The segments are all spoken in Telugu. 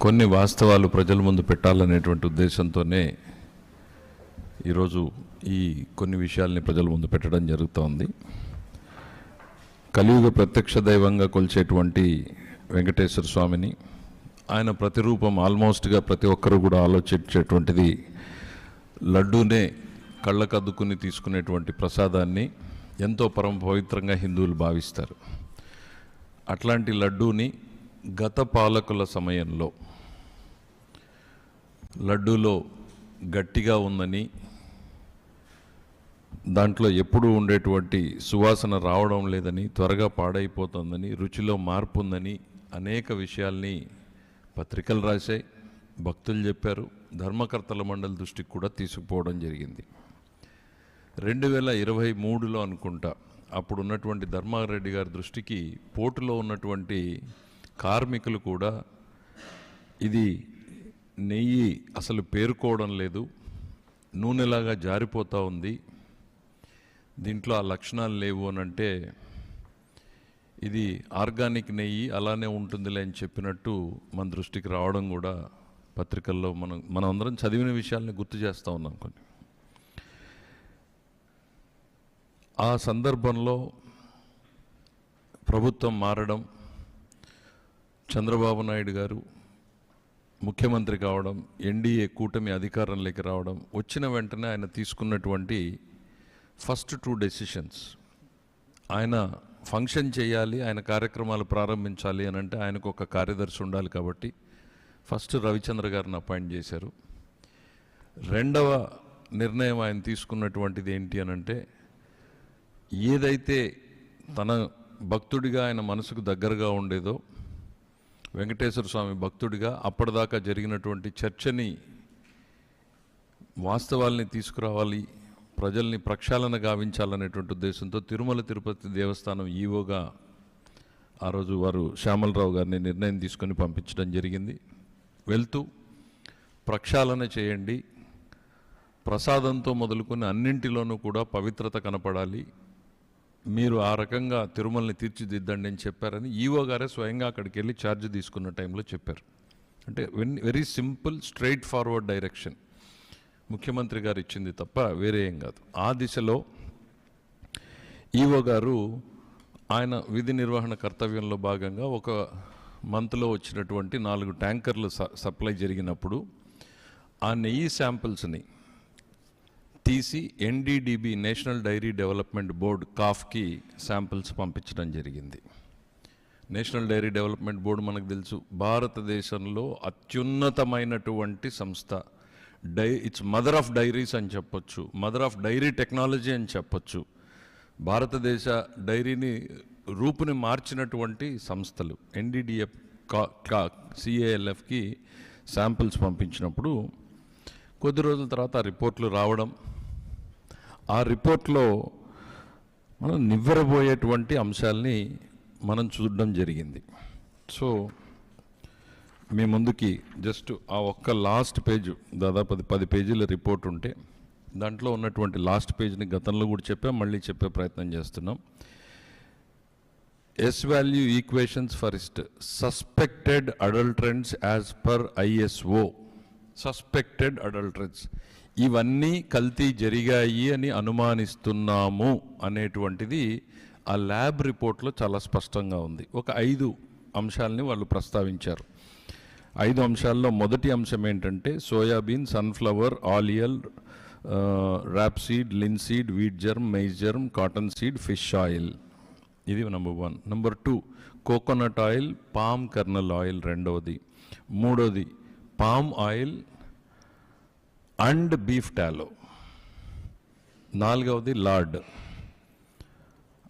కొన్ని వాస్తవాలు ప్రజల ముందు పెట్టాలనేటువంటి ఉద్దేశంతోనే ఈరోజు ఈ కొన్ని విషయాల్ని ప్రజల ముందు పెట్టడం జరుగుతోంది. కలియుగ ప్రత్యక్ష దైవంగా కొలిచేటువంటి వెంకటేశ్వర స్వామిని ఆయన ప్రతిరూపం ఆల్మోస్ట్గా ప్రతి ఒక్కరు కూడా ఆలోచించేటువంటిది లడ్డూనే కళ్ళకద్దుకుని తీసుకునేటువంటి ప్రసాదాన్ని ఎంతో పరమ పవిత్రంగా హిందువులు భావిస్తారు. అట్లాంటి లడ్డూని గత పాలకుల సమయంలో లడ్డూలో గట్టిగా ఉందని దాంట్లో ఎప్పుడూ ఉండేటువంటి సువాసన రావడం లేదని త్వరగా పాడైపోతుందని రుచిలో మార్పు ఉందని అనేక విషయాల్ని పత్రికలు రాశాయి భక్తులు చెప్పారు ధర్మకర్తల మండలి దృష్టికి కూడా తీసుకుపోవడం జరిగింది. రెండు వేల ఇరవై మూడులో అనుకుంటా అప్పుడు ఉన్నటువంటి ధర్మారెడ్డి గారి దృష్టికి పోటులో ఉన్నటువంటి కార్మికులు కూడా ఇది నెయ్యి అసలు పేరుకోవడం లేదు. నూనెలాగా జారిపోతూ ఉంది. దీంట్లో ఆ లక్షణాలు లేవు అని అంటే ఇది ఆర్గానిక్ నెయ్యి అలానే ఉంటుందిలే అని చెప్పినట్టు మన దృష్టికి రావడం కూడా పత్రికల్లో మనం మనం అందరం చదివిన విషయాల్ని గుర్తు చేస్తూ ఉన్నాం కొన్ని. ఆ సందర్భంలో ప్రభుత్వం మారడం చంద్రబాబు నాయుడు గారు ముఖ్యమంత్రి కావడం ఎన్డీఏ కూటమి అధికారంలోకి రావడం వచ్చిన వెంటనే ఆయన తీసుకున్నటువంటి ఫస్ట్ టూ డెసిషన్స్ ఆయన ఫంక్షన్ చేయాలి ఆయన కార్యక్రమాలు ప్రారంభించాలి అని అంటే ఆయనకు ఒక కార్యదర్శి ఉండాలి కాబట్టి ఫస్ట్ రవిచంద్ర గారిని అపాయింట్ చేశారు. రెండవ నిర్ణయం ఆయన తీసుకున్నటువంటిది ఏంటి అని అంటే ఏదైతే తన భక్తుడిగా ఆయన మనసుకు దగ్గరగా ఉండేదో వెంకటేశ్వర స్వామి భక్తుడిగా అప్పటిదాకా జరిగినటువంటి చర్చని వాస్తవాల్ని తీసుకురావాలి ప్రజల్ని ప్రక్షాళన గావించాలనేటువంటి ఉద్దేశంతో తిరుమల తిరుపతి దేవస్థానం ఈవోగా ఆ రోజు వారు శ్యామలరావు గారిని నిర్ణయం తీసుకొని పంపించడం జరిగింది. వెళ్తూ ప్రక్షాళన చేయండి. ప్రసాదంతో మొదలుకొని అన్నింటిలోనూ కూడా పవిత్రత కనపడాలి. మీరు ఆ రకంగా తిరుమలని తీర్చిదిద్దండి అని చెప్పారని ఈవో గారే స్వయంగా అక్కడికి వెళ్ళి ఛార్జ్ తీసుకున్న టైంలో చెప్పారు. అంటే very simple straightforward direction. ముఖ్యమంత్రి గారు ఇచ్చింది తప్ప వేరే ఏం కాదు. ఆ దిశలో ఈవో గారు ఆయన విధి నిర్వహణ కర్తవ్యంలో భాగంగా ఒక మంత్లో వచ్చినటువంటి నాలుగు ట్యాంకర్లు స- సప్లై జరిగినప్పుడు ఆ నెయ్యి శాంపిల్స్ని తీసి NDDB national dairy development board కాఫ్కి samples పంపించడం జరిగింది. నేషనల్ డైరీ డెవలప్మెంట్ బోర్డు మనకు తెలుసు భారతదేశంలో అత్యున్నతమైనటువంటి సంస్థ. డై ఇట్స్ మదర్ ఆఫ్ డైరీస్ అని చెప్పొచ్చు మదర్ ఆఫ్ డైరీ టెక్నాలజీ అని చెప్పొచ్చు. భారతదేశ డైరీని రూపుని మార్చినటువంటి సంస్థలు ఎన్డీడీఎఫ్ కా సిఏఎల్ఎఫ్కి శాంపిల్స్ పంపించినప్పుడు కొద్ది రోజుల తర్వాత రిపోర్ట్లు రావడం ఆ రిపోర్ట్లో మనం నివ్వెరబోయేటువంటి అంశాల్ని మనం చూడడం జరిగింది. సో మీ ముందుకి జస్ట్ ఆ ఒక్క లాస్ట్ పేజ్ దాదాపు అది పది పేజీల రిపోర్ట్ ఉంటే దాంట్లో ఉన్నటువంటి లాస్ట్ పేజ్ని గతంలో కూడా చెప్పాం మళ్ళీ చెప్పే ప్రయత్నం చేస్తున్నాం. S value equations for is suspected adulterants as per ISO suspected adulterants ఇవన్నీ కల్తీ జరిగాయి అని అనుమానిస్తున్నాము అనేటువంటిది ఆ ల్యాబ్ రిపోర్ట్లో చాలా స్పష్టంగా ఉంది. ఒక ఐదు అంశాలని వాళ్ళు ప్రస్తావించారు. ఐదు అంశాల్లో మొదటి అంశం ఏంటంటే soybean sunflower olive rapeseed linseed wheat germ maize germ cotton seed fish oil. ఇది number one. Number two coconut oil palm kernel oil రెండవది. మూడోది palm oil and beef tallow. నాలుగవది లార్డ్.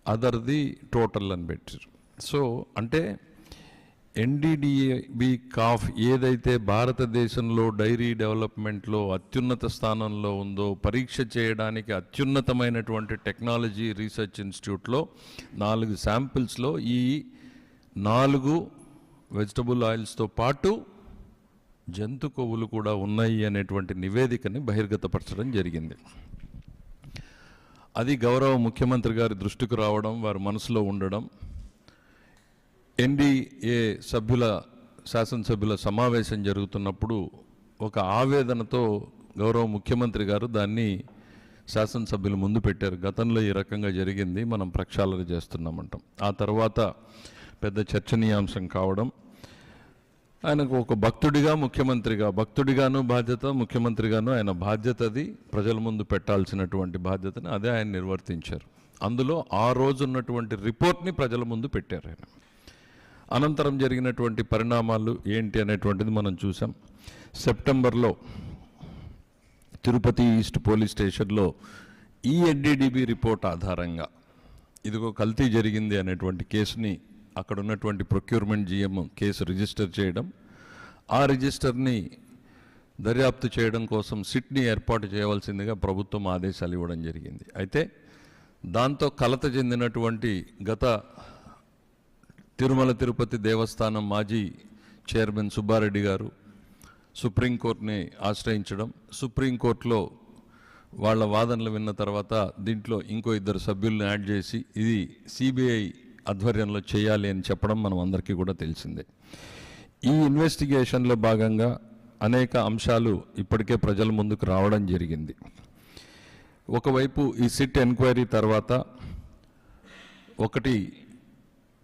అదర్ది టోటల్ అని పెట్టారు. సో అంటే ఎన్డీడీఏబి కాఫ్ ఏదైతే భారతదేశంలో డైరీ డెవలప్మెంట్లో అత్యున్నత స్థానంలో ఉందో పరీక్ష చేయడానికి అత్యున్నతమైనటువంటి టెక్నాలజీ రీసెర్చ్ ఇన్స్టిట్యూట్లో నాలుగు శాంపిల్స్లో ఈ నాలుగు వెజిటబుల్ ఆయిల్స్తో పాటు జంతు కొవ్వులు కూడా ఉన్నాయి అనేటువంటి నివేదికని బహిర్గతపరచడం జరిగింది. అది గౌరవ ముఖ్యమంత్రి గారి దృష్టికి రావడం వారి మనసులో ఉండడం ఎన్డీఏ సభ్యుల శాసనసభ్యుల సమావేశం జరుగుతున్నప్పుడు ఒక ఆవేదనతో గౌరవ ముఖ్యమంత్రి గారు దాన్ని శాసనసభ్యులు ముందు పెట్టారు. గతంలో ఈ రకంగా జరిగింది మనం ప్రక్షాళన చేస్తున్నామంటాం. ఆ తర్వాత పెద్ద చర్చనీయాంశం కావడం ఆయనకు ఒక భక్తుడిగా ముఖ్యమంత్రిగా భక్తుడిగాను బాధ్యత ముఖ్యమంత్రిగాను ఆయన బాధ్యతది. ప్రజల ముందు పెట్టాల్సినటువంటి బాధ్యతని అదే ఆయన నిర్వర్తించారు. అందులో ఆ రోజు ఉన్నటువంటి రిపోర్ట్ని ప్రజల ముందు పెట్టారు ఆయన. అనంతరం జరిగినటువంటి పరిణామాలు ఏంటి అనేటువంటిది మనం చూసాం సెప్టెంబర్లో తిరుపతి ఈస్ట్ పోలీస్ స్టేషన్లో ఈ ఎన్డీడీబీ రిపోర్ట్ ఆధారంగా ఇదిగో కల్తీ జరిగింది అనేటువంటి కేసుని అక్కడ ఉన్నటువంటి ప్రొక్యూర్మెంట్ జిఎం కేసు రిజిస్టర్ చేయడం ఆ రిజిస్టర్ని దర్యాప్తు చేయడం కోసం సిట్ని ఏర్పాటు చేయవలసిందిగా ప్రభుత్వం ఆదేశాలు ఇవ్వడం జరిగింది. అయితే దాంతో కలత చెందినటువంటి గత తిరుమల తిరుపతి దేవస్థానం మాజీ చైర్మన్ సుబ్బారెడ్డి గారు సుప్రీంకోర్టుని ఆశ్రయించడం సుప్రీంకోర్టులో వాళ్ళ వాదనలు విన్న తర్వాత దీంట్లో ఇంకో ఇద్దరు సభ్యుల్ని యాడ్ చేసి ఇది సిబిఐ ఆధ్వర్యంలో చేయాలి అని చెప్పడం మనం అందరికీ కూడా తెలిసిందే. ఈ ఇన్వెస్టిగేషన్లో భాగంగా అనేక అంశాలు ఇప్పటికే ప్రజల ముందుకు రావడం జరిగింది. ఒకవైపు ఈ సిట్ ఎంక్వైరీ తర్వాత ఒకటి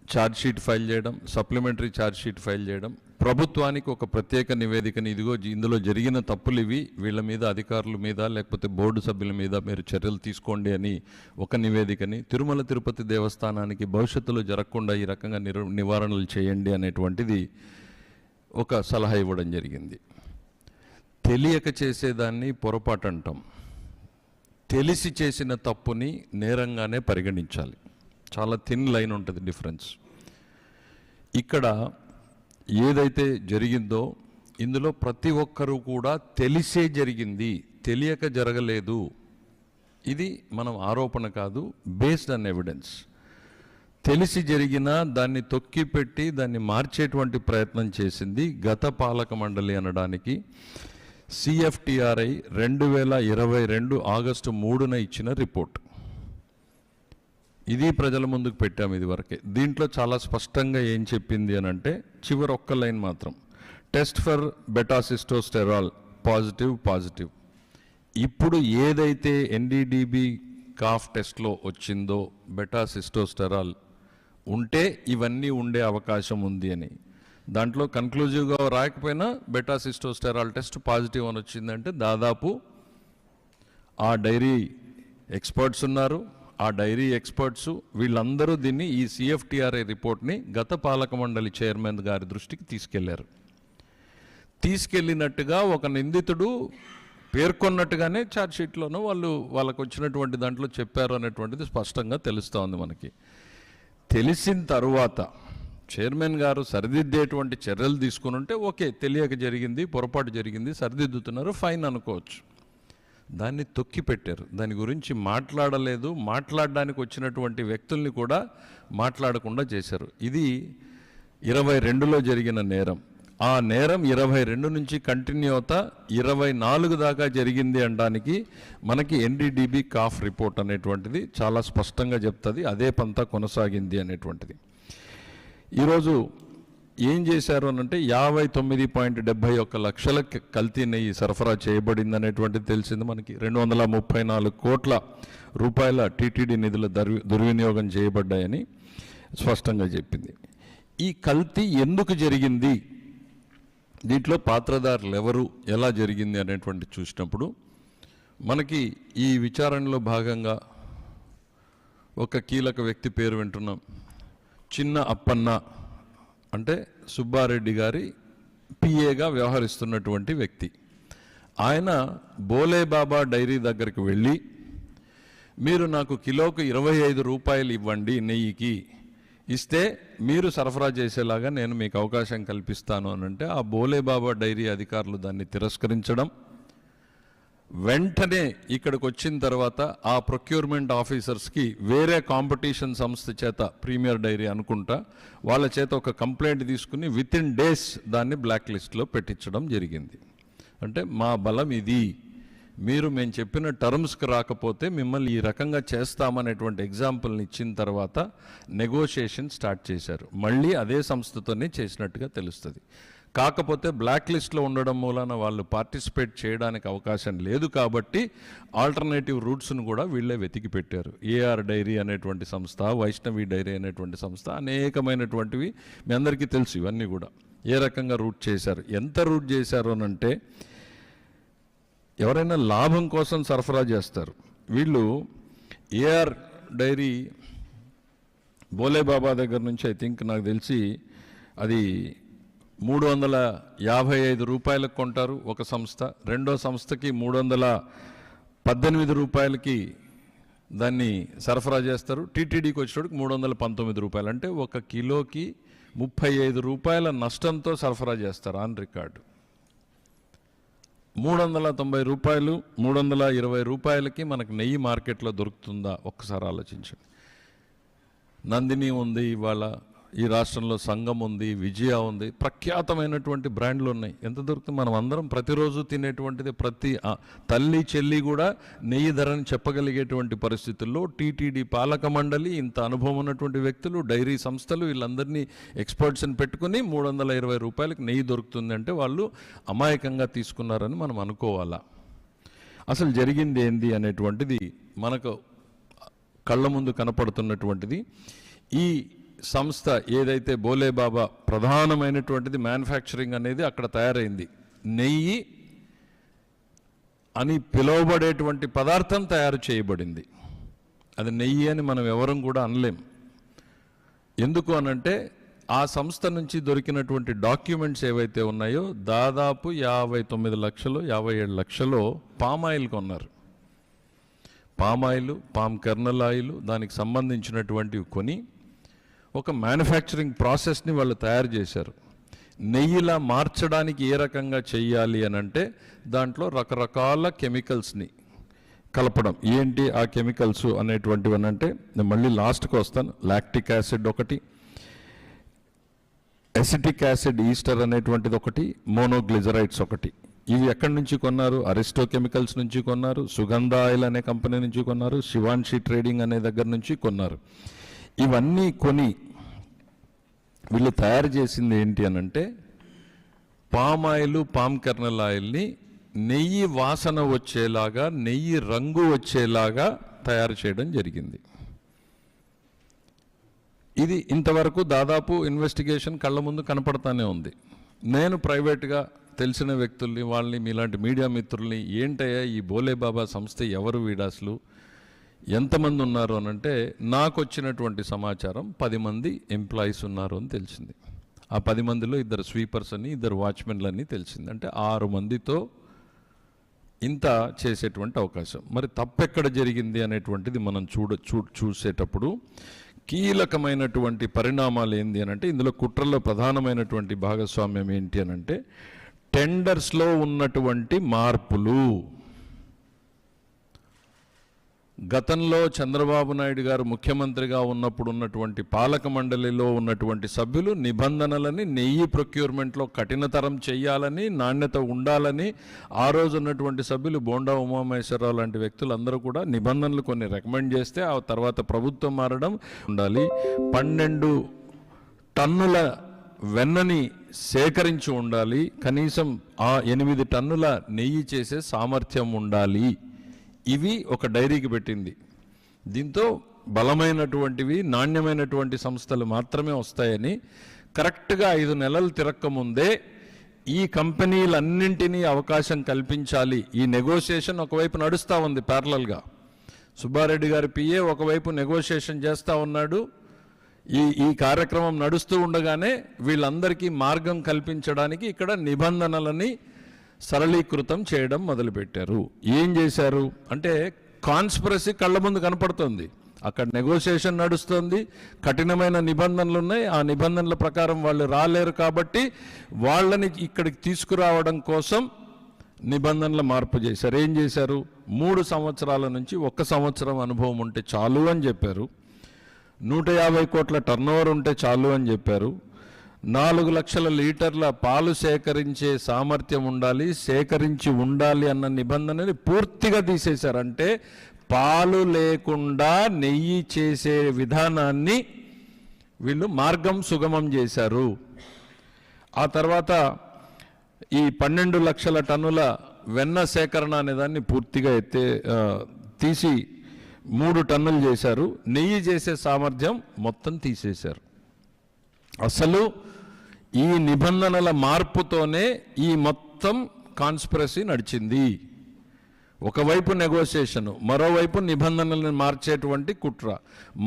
ఛార్జ్ షీట్ ఫైల్ చేయడం సప్లిమెంటరీ ఛార్జ్ షీట్ ఫైల్ చేయడం ప్రభుత్వానికి ఒక ప్రత్యేక నివేదికని ఇదిగో ఇందులో జరిగిన తప్పులు ఇవి. వీళ్ళ మీద అధికారుల మీద లేకపోతే బోర్డు సభ్యుల మీద మీరు చర్యలు తీసుకోండి అని ఒక నివేదికని తిరుమల తిరుపతి దేవస్థానానికి భవిష్యత్తులో జరగకుండా ఈ రకంగా నిరు నివారణలు చేయండి అనేటువంటిది ఒక సలహా ఇవ్వడం జరిగింది. తెలియక చేసేదాన్ని పొరపాటు అంటాం. తెలిసి చేసిన తప్పుని నేరంగానే పరిగణించాలి. చాలా థిన్ లైన్ ఉంటుంది డిఫరెన్స్ ఇక్కడ ఏదైతే జరిగిందో ఇందులో ప్రతి ఒక్కరూ కూడా తెలిసే జరిగింది తెలియక జరగలేదు. ఇది మనం ఆరోపణ కాదు బేస్డ్ ఆన్ ఎవిడెన్స్ తెలిసి జరిగినా దాన్ని తొక్కిపెట్టి దాన్ని మార్చేటువంటి ప్రయత్నం చేసింది గత పాలక మండలి అనడానికి. సిఎఫ్టిఆర్ఐ రెండు వేల ఇరవై రెండు ఆగస్టు మూడున ఇచ్చిన రిపోర్ట్. ఇది ప్రజల ముందుకు పెట్టాము ఇది వరకే దీంట్లో చాలా స్పష్టంగా ఏం చెప్పింది అని అంటే చివరి ఒక్క లైన్ మాత్రం test for beta sitosterol positive positive. ఇప్పుడు ఏదైతే ఎన్డీడీబీ కాఫ్ టెస్ట్లో వచ్చిందో బెటాసిస్టోస్టెరాల్ ఉంటే ఇవన్నీ ఉండే అవకాశం ఉంది అని. దాంట్లో కన్క్లూజివ్గా రాకపోయినా బెటాసిస్టోస్టెరాల్ టెస్ట్ పాజిటివ్ అని వచ్చిందంటే దాదాపు ఆ డైరీ ఎక్స్పర్ట్స్ ఉన్నారు. ఆ డైరీ ఎక్స్పర్ట్స్ వీళ్ళందరూ దీన్ని ఈ సిఎఫ్టిఆర్ఐ రిపోర్ట్ని గత పాలక మండలి చైర్మన్ గారి దృష్టికి తీసుకెళ్ళారు. తీసుకెళ్ళినట్టుగా ఒక నిందితుడు పేర్కొన్నట్టుగానే ఛార్జ్షీట్లోనూ వాళ్ళు వాళ్ళకు వచ్చినటువంటి దాంట్లో చెప్పారు అనేటువంటిది స్పష్టంగా తెలుస్తూ ఉంది మనకి. తెలిసిన తరువాత చైర్మన్ గారు సరిదిద్దేటువంటి చర్యలు తీసుకుని ఉంటే ఓకే తెలియక జరిగింది పొరపాటు జరిగింది సరిదిద్దుతున్నారు ఫైన్ అనుకోవచ్చు. దాన్ని తొక్కి పెట్టారు. దాని గురించి మాట్లాడలేదు. మాట్లాడడానికి వచ్చినటువంటి వ్యక్తుల్ని కూడా మాట్లాడకుండా చేశారు. ఇది ఇరవై రెండులో జరిగిన నేరం. ఆ నేరం ఇరవై రెండు నుంచి కంటిన్యూ అవుతా ఇరవై నాలుగు దాకా జరిగింది అనడానికి మనకి ఎన్డీడీబీ కాఫ్ రిపోర్ట్ అనేటువంటిది చాలా స్పష్టంగా చెప్తుంది. అదే పంత కొనసాగింది అనేటువంటిది. ఈరోజు ఏం చేశారు అని అంటే యాభై తొమ్మిది పాయింట్ డెబ్బై ఒక్క లక్షల క- కల్తీ నెయ్యి సరఫరా చేయబడింది అనేటువంటిది తెలిసింది మనకి. రెండు వందల ముప్పై నాలుగు కోట్ల రూపాయల టీటీడీ నిధుల దర్వి దుర్వినియోగం చేయబడ్డాయని స్పష్టంగా చెప్పింది. ఈ కల్తీ ఎందుకు జరిగింది? దీంట్లో పాత్రదారులు ఎవరు? ఎలా జరిగింది అనేటువంటి చూసినప్పుడు మనకి ఈ విచారణలో భాగంగా ఒక కీలక వ్యక్తి పేరు వింటున్నాం. చిన్న అప్పన్న అంటే సుబ్బారెడ్డి గారి పిఏగా వ్యవహరిస్తున్నటువంటి వ్యక్తి. ఆయన బోలే బాబా డైరీ దగ్గరికి వెళ్ళి మీరు నాకు కిలోకు ఇరవై ఐదు రూపాయలు ఇవ్వండి నెయ్యికి ఇస్తే మీరు సరఫరా చేసేలాగా నేను మీకు అవకాశం కల్పిస్తాను అని అంటే ఆ బోలే బాబా డైరీ అధికారులు దాన్ని తిరస్కరించడం వెంటనే ఇక్కడికి వచ్చిన తర్వాత ఆ ప్రొక్యూర్మెంట్ ఆఫీసర్స్కి వేరే కాంపిటీషన్ సంస్థ చేత ప్రీమియర్ డైరీ అనుకుంటా వాళ్ళ చేత ఒక కంప్లైంట్ తీసుకుని విత్ ఇన్ డేస్ దాన్ని బ్లాక్ లిస్ట్లో పెట్టించడం జరిగింది. అంటే మా బలం ఇది. మీరు మేము చెప్పిన టర్మ్స్కి రాకపోతే మిమ్మల్ని ఈ రకంగా చేస్తామనేటువంటి ఎగ్జాంపుల్ని ఇచ్చిన తర్వాత నెగోషియేషన్ స్టార్ట్ చేశారు. మళ్ళీ అదే సంస్థతోనే చేసినట్టుగా తెలుస్తుంది. కాకపోతే బ్లాక్ లిస్ట్లో ఉండడం మూలన వాళ్ళు పార్టిసిపేట్ చేయడానికి అవకాశం లేదు కాబట్టి ఆల్టర్నేటివ్ రూట్స్ను కూడా వీళ్ళే వెతికి పెట్టారు. ఏఆర్ డైరీ అనేటువంటి సంస్థ వైష్ణవి డైరీ అనేటువంటి సంస్థ అనేకమైనటువంటివి మీ అందరికీ తెలుసు ఇవన్నీ కూడా. ఏ రకంగా రూట్ చేశారు? ఎంత రూట్ చేశారు అని అంటే ఎవరైనా లాభం కోసం సరఫరా చేస్తారు. వీళ్ళు ఏఆర్ డైరీ బోలే బాబా దగ్గర నుంచి ఐ థింక్ నాకు తెలిసి అది మూడు వందల యాభై ఐదు రూపాయలకు కొంటారు ఒక సంస్థ. రెండో సంస్థకి మూడు వందల పద్దెనిమిది రూపాయలకి దాన్ని సరఫరా చేస్తారు. టీటీడీకి వచ్చేటప్పుడు మూడు వందల పంతొమ్మిది రూపాయలు. అంటే ఒక కిలోకి ముప్పై ఐదు రూపాయల నష్టంతో సరఫరా చేస్తారు ఆన్ రికార్డు. మూడు వందల తొంభై రూపాయలు మూడు వందల ఇరవై రూపాయలకి మనకు నెయ్యి మార్కెట్లో దొరుకుతుందా? ఒక్కసారి ఆలోచించండి. నందిని ఉంది ఇవాళ. ఈ రాష్ట్రంలో సంఘం ఉంది విజయ ఉంది ప్రఖ్యాతమైనటువంటి బ్రాండ్లు ఉన్నాయి. ఎంత దొరుకుతుంది? మనం అందరం ప్రతిరోజు తినేటువంటిది ప్రతి తల్లి చెల్లి కూడా నెయ్యి ధరని చెప్పగలిగేటువంటి పరిస్థితుల్లో టీటీడీ పాలక మండలి ఇంత అనుభవం ఉన్నటువంటి వ్యక్తులు డైరీ సంస్థలు వీళ్ళందరినీ ఎక్స్పర్ట్స్ని పెట్టుకుని మూడు వందల ఇరవై రూపాయలకు నెయ్యి దొరుకుతుంది అంటే వాళ్ళు అమాయకంగా తీసుకున్నారని మనం అనుకోవాలా? అసలు జరిగింది ఏంది అనేటువంటిది మనకు కళ్ళ ముందు కనపడుతున్నటువంటిది. ఈ సంస్థ ఏదైతే బోలే బాబా ప్రధానమైనటువంటిది మ్యానుఫ్యాక్చరింగ్ అనేది అక్కడ తయారైంది. నెయ్యి అని పిలువబడేటువంటి పదార్థం తయారు చేయబడింది. అది నెయ్యి అని మనం ఎవరం కూడా అనలేం. ఎందుకు అనంటే ఆ సంస్థ నుంచి దొరికినటువంటి డాక్యుమెంట్స్ ఏవైతే ఉన్నాయో దాదాపు యాభై తొమ్మిది లక్షలు యాభై ఏడు లక్షలు పామాయిల్ కొన్నారు. పామాయిల్ పామ్ కెర్నల్ ఆయిల్ దానికి సంబంధించినటువంటివి కొని ఒక మ్యానుఫ్యాక్చరింగ్ ప్రాసెస్ని వాళ్ళు తయారు చేశారు. నెయ్యిలా మార్చడానికి ఏ రకంగా చేయాలి అని అంటే దాంట్లో రకరకాల కెమికల్స్ని కలపడం. ఏంటి ఆ కెమికల్స్ అనేటువంటివి అని అంటే నేను మళ్ళీ లాస్ట్కి వస్తాను. లాక్టిక్ యాసిడ్ ఒకటి ఎసిటిక్ యాసిడ్ ఈస్టర్ అనేటువంటిది ఒకటి మోనోగ్లిజరైడ్స్ ఒకటి. ఇవి ఎక్కడి నుంచి కొన్నారు? అరిస్టో కెమికల్స్ నుంచి కొన్నారు. సుగంధ ఆయిల్ అనే కంపెనీ నుంచి కొన్నారు. శివాన్షి ట్రేడింగ్ అనే దగ్గర నుంచి కొన్నారు. ఇవన్నీ కొని వీళ్ళు తయారు చేసింది ఏంటి అని అంటే పామ్ ఆయిల్ పామ్ కెర్నల్ ఆయిల్ని నెయ్యి వాసన వచ్చేలాగా నెయ్యి రంగు వచ్చేలాగా తయారు చేయడం జరిగింది. ఇది ఇంతవరకు దాదాపు ఇన్వెస్టిగేషన్ కళ్ళ ముందు కనపడతానే ఉంది. నేను ప్రైవేట్గా తెలిసిన వ్యక్తుల్ని వాళ్ళని మీలాంటి మీడియా మిత్రుల్ని ఏంటయ్యా ఈ బోలేబాబా సంస్థ ఎవరు వీడాసులు? ఎంతమంది ఉన్నారు అని అంటే నాకు వచ్చినటువంటి సమాచారం పది మంది ఎంప్లాయీస్ ఉన్నారు అని తెలిసింది. ఆ పది మందిలో ఇద్దరు స్వీపర్స్ అని ఇద్దరు వాచ్మెన్లు అని తెలిసింది. అంటే ఆరు మందితో ఇంత చేసేటువంటి అవకాశం. మరి తప్పెక్కడ జరిగింది అనేటువంటిది మనం చూడ చూ చూసేటప్పుడు కీలకమైనటువంటి పరిణామాలు ఏంది అని అంటే ఇందులో కుట్రలో ప్రధానమైనటువంటి భాగస్వామ్యం ఏంటి అని అంటే టెండర్స్లో ఉన్నటువంటి మార్పులు. గతంలో చంద్రబాబు నాయుడు గారు ముఖ్యమంత్రిగా ఉన్నప్పుడు ఉన్నటువంటి పాలక మండలిలో ఉన్నటువంటి సభ్యులు నిబంధనలని నెయ్యి ప్రొక్యూర్మెంట్లో కఠినతరం చేయాలని నాణ్యత ఉండాలని ఆ రోజు ఉన్నటువంటి సభ్యులు బోండా ఉమామేశ్వరరావు లాంటి వ్యక్తులందరూ కూడా నిబంధనలు కొన్ని రికమెండ్ చేస్తే ఆ తర్వాత ప్రభుత్వం మారడం ఉండాలి. పన్నెండు టన్నుల వెన్నని సేకరించి ఉండాలి. కనీసం ఆ ఎనిమిది టన్నుల నెయ్యి చేసే సామర్థ్యం ఉండాలి. ఇవి ఒక డైరీకి పెట్టింది. దీంతో బలమైనటువంటివి నాణ్యమైనటువంటి సంస్థలు మాత్రమే వస్తాయని కరెక్ట్గా ఐదు నెలలు తిరక్కముందే ఈ కంపెనీలన్నింటినీ అవకాశం కల్పించాలి. ఈ నెగోషియేషన్ ఒకవైపు నడుస్తూ ఉంది ప్యారలల్గా సుబ్బారెడ్డి గారి పిఏ ఒకవైపు నెగోషియేషన్ చేస్తూ ఉన్నాడు. ఈ ఈ కార్యక్రమం నడుస్తూ ఉండగానే వీళ్ళందరికీ మార్గం కల్పించడానికి ఇక్కడ నిబంధనలని సరళీకృతం చేయడం మొదలుపెట్టారు. ఏం చేశారు? అంటే కాన్స్పరసీ కళ్ళ ముందు కనపడుతుంది. అక్కడ నెగోషియేషన్ నడుస్తుంది. కఠినమైన నిబంధనలు ఉన్నాయి ఆ నిబంధనల ప్రకారం వాళ్ళు రాలేరు కాబట్టి వాళ్ళని ఇక్కడికి తీసుకురావడం కోసం నిబంధనల మార్పు చేశారు. ఏం చేశారు? మూడు సంవత్సరాల నుంచి ఒక్క సంవత్సరం అనుభవం ఉంటే చాలు అని చెప్పారు. నూట యాభై కోట్ల టర్నోవర్ ఉంటే చాలు అని చెప్పారు. నాలుగు లక్షల లీటర్ల పాలు సేకరించే సామర్థ్యం ఉండాలి సేకరించి ఉండాలి అన్న నిబంధనని పూర్తిగా తీసేశారంటే పాలు లేకుండా నెయ్యి చేసే విధానాన్ని వీళ్ళు మార్గం సుగమం చేశారు. ఆ తర్వాత ఈ పన్నెండు లక్షల టన్నుల వెన్న సేకరణ అనే దాన్ని పూర్తిగా ఎత్తే తీసి మూడు టన్నులు చేశారు. నెయ్యి చేసే సామర్థ్యం మొత్తం తీసేశారు. అసలు ఈ నిబంధనల మార్పుతోనే ఈ మొత్తం కాన్స్పిరసీ నడిచింది. ఒకవైపు నెగోసియేషను మరోవైపు నిబంధనలను మార్చేటువంటి కుట్ర.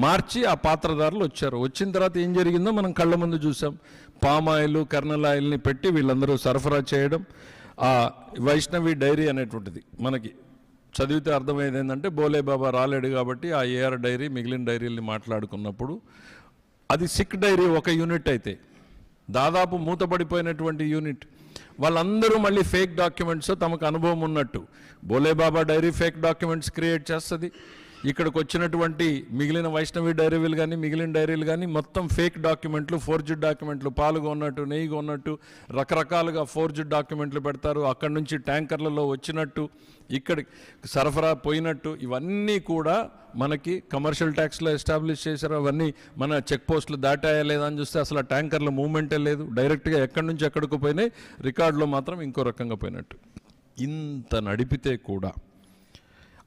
మార్చి ఆ పాత్రదారులు వచ్చారు. వచ్చిన తర్వాత ఏం జరిగిందో మనం కళ్ళ ముందు చూసాం. పామాయిల్ కర్నల్ ఆయిల్ని పెట్టి వీళ్ళందరూ సరఫరా చేయడం ఆ వైష్ణవి డైరీ అనేటువంటిది మనకి. చదివితే అర్థమయ్యేది ఏంటంటే బోలే బాబా రాలేడు కాబట్టి ఆ ఏఆర్ డైరీ మిగిలిన డైరీల్ని మాట్లాడుకున్నప్పుడు అది సిక్ డైరీ ఒక యూనిట్ అయితే. దాదాపు మూతపడిపోయినటువంటి యూనిట్. వాళ్ళందరూ మళ్ళీ ఫేక్ డాక్యుమెంట్స్ తమకు అనుభవం ఉన్నట్టు. Bhole Baba dairy fake documents create చేస్తుంది. ఇక్కడికి వచ్చినటువంటి మిగిలిన వైష్ణవి డైరీలు కానీ మిగిలిన డైరీలు కానీ మొత్తం ఫేక్ డాక్యుమెంట్లు ఫోర్జుడ్ డాక్యుమెంట్లు పాలుగా ఉన్నట్టు నెయ్యిగా ఉన్నట్టు రకరకాలుగా ఫోర్జుడ్ డాక్యుమెంట్లు పెడతారు. అక్కడి నుంచి ట్యాంకర్లలో వచ్చినట్టు ఇక్కడ సరఫరా పోయినట్టు ఇవన్నీ కూడా మనకి కమర్షియల్ ట్యాక్స్లో ఎస్టాబ్లిష్ చేశారు. అవన్నీ మన చెక్ పోస్టులు దాటాయా లేదా అని చూస్తే అసలు ఆ ట్యాంకర్ల మూమెంటే లేదు. డైరెక్ట్గా ఎక్కడి నుంచి ఎక్కడికి పోయినాయి రికార్డులో మాత్రం ఇంకో రకంగా పోయినట్టు. ఇంత నడిపితే కూడా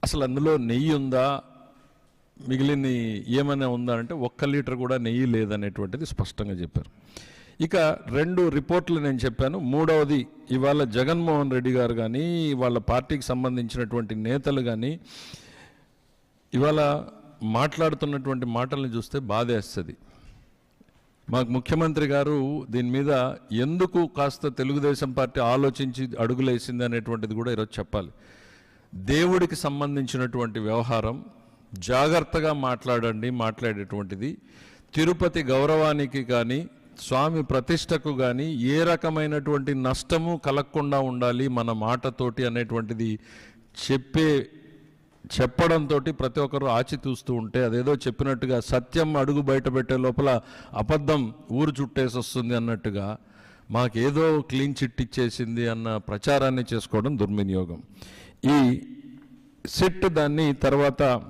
అసలు అందులో నెయ్యి ఉందా? మిగిలిన ఏమైనా ఉందా అంటే ఒక్క లీటర్ కూడా నెయ్యి లేదనేటువంటిది స్పష్టంగా చెప్పారు. ఇక రెండు రిపోర్ట్లు నేను చెప్పాను. మూడవది ఇవాళ జగన్మోహన్ రెడ్డి గారు కానీ వాళ్ళ పార్టీకి సంబంధించినటువంటి నేతలు కానీ ఇవాళ మాట్లాడుతున్నటువంటి మాటల్ని చూస్తే బాధేస్తుంది. మాకు ముఖ్యమంత్రి గారు దీని మీద ఎందుకు కాస్త తెలుగుదేశం పార్టీ ఆలోచించి అడుగులేసింది అనేటువంటిది కూడా ఈరోజు చెప్పాలి. దేవుడికి సంబంధించినటువంటి వ్యవహారం జాగ్రత్తగా మాట్లాడండి మాట్లాడేటువంటిది. తిరుపతి గౌరవానికి కానీ స్వామి ప్రతిష్టకు కానీ ఏ రకమైనటువంటి నష్టము కలగకుండా ఉండాలి మన మాటతోటి అనేటువంటిది చెప్పే చెప్పడంతో ప్రతి ఒక్కరూ ఆచితూస్తూ ఉంటే అదేదో చెప్పినట్టుగా సత్యం అడుగు బయట పెట్టే లోపల అబద్ధం ఊరు చుట్టేసి వస్తుంది అన్నట్టుగా మాకేదో క్లీన్ చిట్ ఇచ్చేసింది అన్న ప్రచారాన్ని చేసుకోవడం దుర్వినియోగం. ఈ సిట్ దాన్ని తర్వాత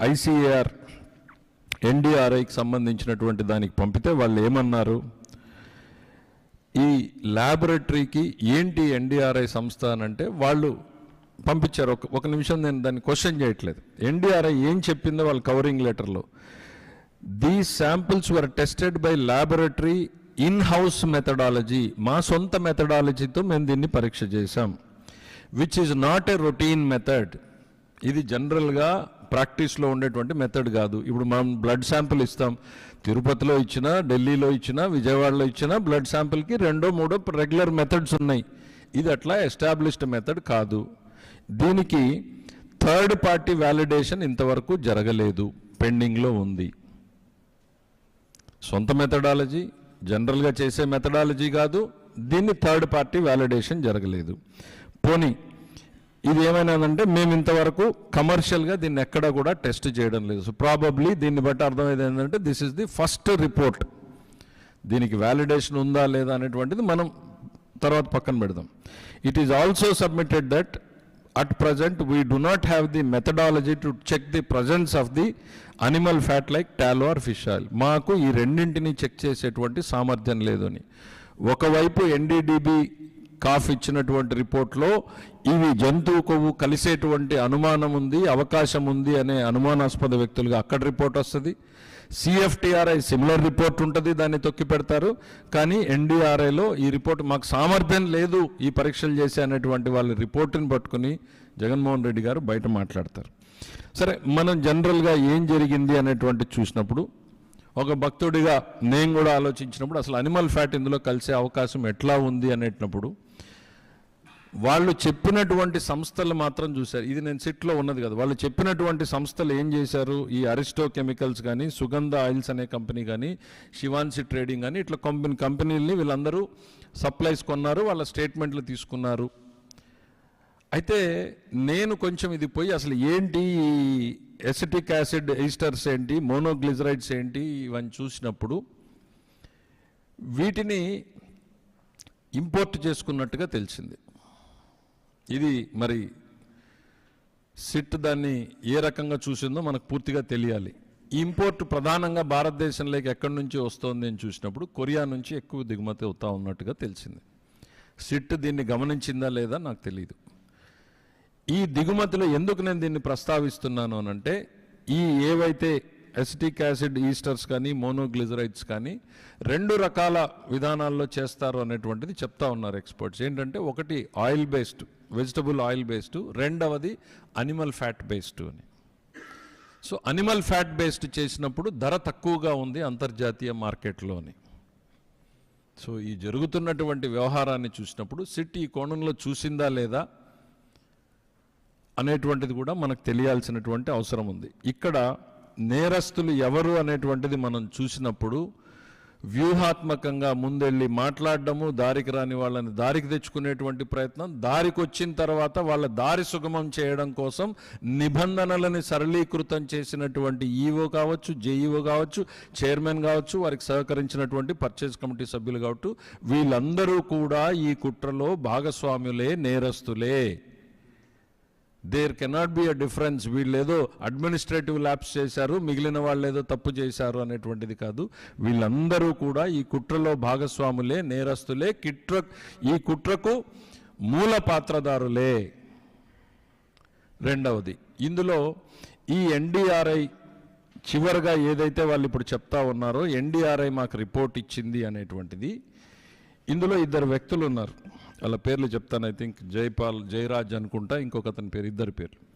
ఐసీఏఆర్ ఎన్డీఆర్ఐకి సంబంధించినటువంటి దానికి పంపితే వాళ్ళు ఏమన్నారు? ఈ ల్యాబొరేటరీకి ఏంటి ఎన్డీఆర్ఐ సంస్థ అని అంటే వాళ్ళు పంపించారు. ఒక ఒక నిమిషం నేను దాన్ని క్వశ్చన్ చేయట్లేదు. ఎన్డీఆర్ఐ ఏం చెప్పిందో వాళ్ళ కవరింగ్ లెటర్లో. The samples were tested by laboratory in house methodology. మా సొంత మెథడాలజీతో మేము దీన్ని పరీక్ష చేశాం. Which is not a routine method ఇది జనరల్గా ప్రాక్టీస్లో ఉండేటువంటి మెథడ్ కాదు. ఇప్పుడు మనం బ్లడ్ శాంపిల్ ఇస్తాం. తిరుపతిలో ఇచ్చినా ఢిల్లీలో ఇచ్చినా విజయవాడలో ఇచ్చినా బ్లడ్ శాంపిల్కి రెండో మూడో రెగ్యులర్ మెథడ్స్ ఉన్నాయి. ఇది అట్లా ఎస్టాబ్లిష్డ్ మెథడ్ కాదు. దీనికి థర్డ్ పార్టీ వ్యాలిడేషన్ ఇంతవరకు జరగలేదు. పెండింగ్లో ఉంది. సొంత మెథడాలజీ జనరల్గా చేసే మెథడాలజీ కాదు. దీన్ని థర్డ్ పార్టీ వ్యాలిడేషన్ జరగలేదు. పోనీ ఇది ఏమైనాదంటే మేము ఇంతవరకు కమర్షియల్గా దీన్ని ఎక్కడా కూడా టెస్ట్ చేయడం లేదు. సో ప్రాబబ్లీ దీన్ని బట్టి అర్థమైంది ఏంటంటే this is the first report దీనికి వ్యాలిడేషన్ ఉందా లేదా అనేటువంటిది మనం తర్వాత పక్కన పెడదాం. It is also submitted that at present we do not have the methodology to check the presence of the animal fat like tallow or fish oil మాకు ఈ రెండింటిని చెక్ చేసేటువంటి సామర్థ్యం లేదని ఒకవైపు ఎన్డీడీబీ కాఫ్ ఇచ్చినటువంటి రిపోర్ట్లో ఇవి జంతువు కొవ్వు కలిసేటువంటి అనుమానం ఉంది అవకాశం ఉంది అనే అనుమానాస్పద వ్యక్తులుగా అక్కడ రిపోర్ట్ వస్తుంది. సిఎఫ్టీఆర్ఐ సిమిలర్ రిపోర్ట్ ఉంటుంది దాన్ని తొక్కి పెడతారు. కానీ ఎన్డీఆర్ఐలో ఈ రిపోర్ట్ మాకు సామర్థ్యం లేదు ఈ పరీక్షలు చేసే అనేటువంటి వాళ్ళ రిపోర్టుని పట్టుకుని జగన్మోహన్ రెడ్డి గారు బయట మాట్లాడతారు. సరే మనం జనరల్గా ఏం జరిగింది అనేటువంటి చూసినప్పుడు ఒక భక్తుడిగా నేను కూడా ఆలోచించినప్పుడు అసలు అనిమల్ ఫ్యాట్ ఇందులో కలిసే అవకాశం ఎట్లా ఉంది అనేటప్పుడు వాళ్ళు చెప్పినటువంటి సంస్థలు మాత్రం చూశారు. ఇది నేను సిట్లో ఉన్నది కదా. వాళ్ళు చెప్పినటువంటి సంస్థలు ఏం చేశారు? ఈ అరిస్టో కెమికల్స్ కానీ సుగంధ ఆయిల్స్ అనే కంపెనీ కానీ శివాన్సి ట్రేడింగ్ కానీ ఇట్లా కంపెనీ కంపెనీలని వీళ్ళందరూ సప్లైస్ కొన్నారు వాళ్ళ స్టేట్మెంట్లు తీసుకున్నారు. అయితే నేను కొంచెం ఇది పోయి అసలు ఏంటి ఎసిటిక్ యాసిడ్ ఈస్టర్స్ ఏంటి మోనోగ్లిజరైడ్స్ ఏంటి ఇవన్నీ చూసినప్పుడు వీటిని ఇంపోర్ట్ చేసుకున్నట్టుగా తెలిసింది. ఇది మరి సిట్ దాన్ని ఏ రకంగా చూసిందో మనకు పూర్తిగా తెలియాలి. ఇంపోర్ట్ ప్రధానంగా భారతదేశంలోకి ఎక్కడి నుంచి వస్తోంది అని చూసినప్పుడు కొరియా నుంచి ఎక్కువ దిగుమతి అవుతా ఉన్నట్టుగా తెలిసింది. సిట్ దీన్ని గమనించిందా లేదా నాకు తెలియదు ఈ దిగుమతిలో ఎందుకు నేను దీన్ని ప్రస్తావిస్తున్నాను అనంటే ఈ ఏవైతే ఎసిటిక్ యాసిడ్ ఈస్టర్స్ కానీ మోనోగ్లిజరైడ్స్ కానీ రెండు రకాల విధానాల్లో చేస్తారు అనేటువంటిది చెప్తా ఉన్నారు ఎక్స్పర్ట్స్. ఏంటంటే ఒకటి oil based vegetable oil based రెండవది అనిమల్ ఫ్యాట్ బేస్డ్ అని. సో అనిమల్ ఫ్యాట్ బేస్డ్ చేసినప్పుడు ధర తక్కువగా ఉంది అంతర్జాతీయ మార్కెట్లోని సో ఈ జరుగుతున్నటువంటి వ్యవహారాన్ని చూసినప్పుడు సిట్ ఈ కోణంలో చూసిందా లేదా అనేటువంటిది కూడా మనకు తెలియాల్సినటువంటి అవసరం ఉంది. ఇక్కడ నేరస్తులు ఎవరు అనేటువంటిది మనం చూసినప్పుడు వ్యూహాత్మకంగా ముందెళ్ళి మాట్లాడడము దారికి రాని వాళ్ళని దారికి తెచ్చుకునేటువంటి ప్రయత్నం దారికి వచ్చిన తర్వాత వాళ్ళ దారి సుగమం చేయడం కోసం నిబంధనలని సరళీకృతం చేసినటువంటి ఈఓ కావచ్చు జేఈఓ కావచ్చు చైర్మన్ కావచ్చు వారికి సహకరించినటువంటి పర్చేజ్ కమిటీ సభ్యులు కావచ్చు వీళ్ళందరూ కూడా ఈ కుట్రలో భాగస్వాములే నేరస్తులే. There cannot be a difference వీళ్ళు ఏదో అడ్మినిస్ట్రేటివ్ ల్యాబ్స్ చేశారు మిగిలిన వాళ్ళు ఏదో తప్పు చేశారు అనేటువంటిది కాదు. వీళ్ళందరూ కూడా ఈ కుట్రలో భాగస్వాములే నేరస్తులే. కిట్ర ఈ కుట్రకు మూల పాత్రదారులే. రెండవది ఇందులో ఈ ఎన్డీఆర్ఐ చివరిగా ఏదైతే వాళ్ళు ఇప్పుడు చెప్తా ఉన్నారో ఎన్డీఆర్ఐ మాకు రిపోర్ట్ ఇచ్చింది అనేటువంటిది. ఇందులో ఇద్దరు వ్యక్తులు ఉన్నారు. వాళ్ళ పేర్లు చెప్తాను ఐ థింక్ జైపాల్ జయరాజ్ అనుకుంటా ఇంకొక అతని పేరు ఇద్దరు పేర్లు.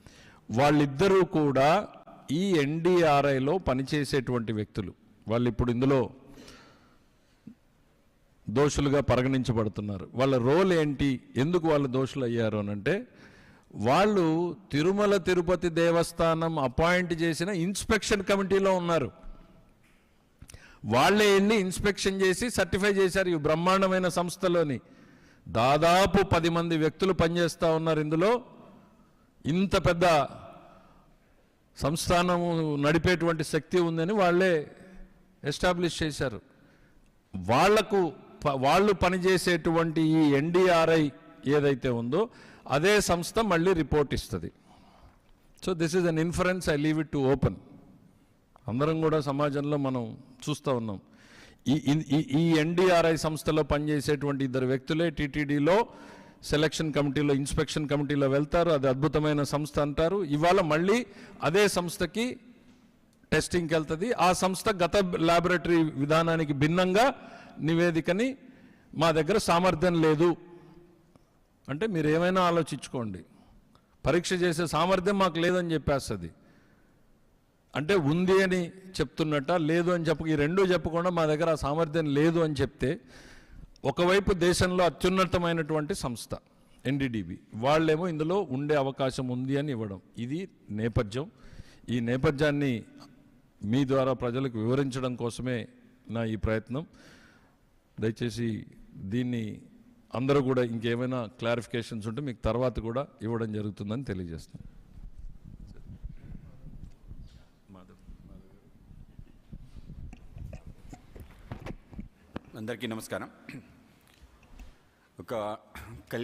వాళ్ళిద్దరూ కూడా ఈ ఎన్డీఆర్ఐలో పనిచేసేటువంటి వ్యక్తులు. వాళ్ళు ఇప్పుడు ఇందులో దోషులుగా పరిగణించబడుతున్నారు. వాళ్ళ రోల్ ఏంటి? ఎందుకు వాళ్ళు దోషులు అయ్యారు అని అంటే వాళ్ళు తిరుమల తిరుపతి దేవస్థానం అపాయింట్ చేసిన ఇన్స్పెక్షన్ కమిటీలో ఉన్నారు. వాళ్ళే వెళ్ళి ఇన్స్పెక్షన్ చేసి సర్టిఫై చేశారు ఈ బ్రహ్మాండమైన సంస్థలోని. దాదాపు పది మంది వ్యక్తులు పనిచేస్తూ ఉన్నారు ఇందులో. ఇంత పెద్ద సంస్థానము నడిపేటువంటి శక్తి ఉందని వాళ్ళే ఎస్టాబ్లిష్ చేశారు. వాళ్ళకు ప- వాళ్ళు పనిచేసేటువంటి ఈ ఎన్డీఆర్ఐ ఏదైతే ఉందో అదే సంస్థ మళ్ళీ రిపోర్ట్ ఇస్తుంది. So this is an inference I leave it to open. అందరం కూడా సమాజంలో మనం చూస్తూ ఉన్నాం. ఈ ఈ- ఈ ఎన్డీఆర్ఐ సంస్థలో పనిచేసేటువంటి ఇద్దరు వ్యక్తులే టీటీడీలో సెలక్షన్ కమిటీలో ఇన్స్పెక్షన్ కమిటీలో వెళ్తారు. అది అద్భుతమైన సంస్థ అంటారు. ఇవాళ మళ్ళీ అదే సంస్థకి టెస్టింగ్కి వెళ్తుంది ఆ సంస్థ గత ల్యాబొరేటరీ విధానానికి భిన్నంగా నివేదికని మా దగ్గర సామర్థ్యం లేదు. అంటే మీరు ఏమైనా ఆలోచించుకోండి. పరీక్ష చేసే సామర్థ్యం మాకు లేదని చెప్పేస్తుంది. అంటే ఉంది అని చెప్తున్నట్ట? లేదు అని చెప్ప ఈ రెండూ చెప్పకుండా మా దగ్గర ఆ సామర్థ్యం లేదు అని చెప్తే ఒకవైపు దేశంలో అత్యున్నతమైనటువంటి సంస్థ ఎన్డీడీబీ వాళ్ళేమో ఇందులో ఉండే అవకాశం ఉంది అని ఇవ్వడం. ఇది నేపథ్యం. ఈ నేపథ్యాన్ని మీ ద్వారా ప్రజలకు వివరించడం కోసమే నా ఈ ప్రయత్నం. దయచేసి దీన్ని అందరూ కూడా ఇంకేమైనా క్లారిఫికేషన్స్ ఉంటే మీకు తర్వాత కూడా ఇవ్వడం జరుగుతుందని తెలియజేస్తున్నాను. అందరికీ నమస్కారం. ఒక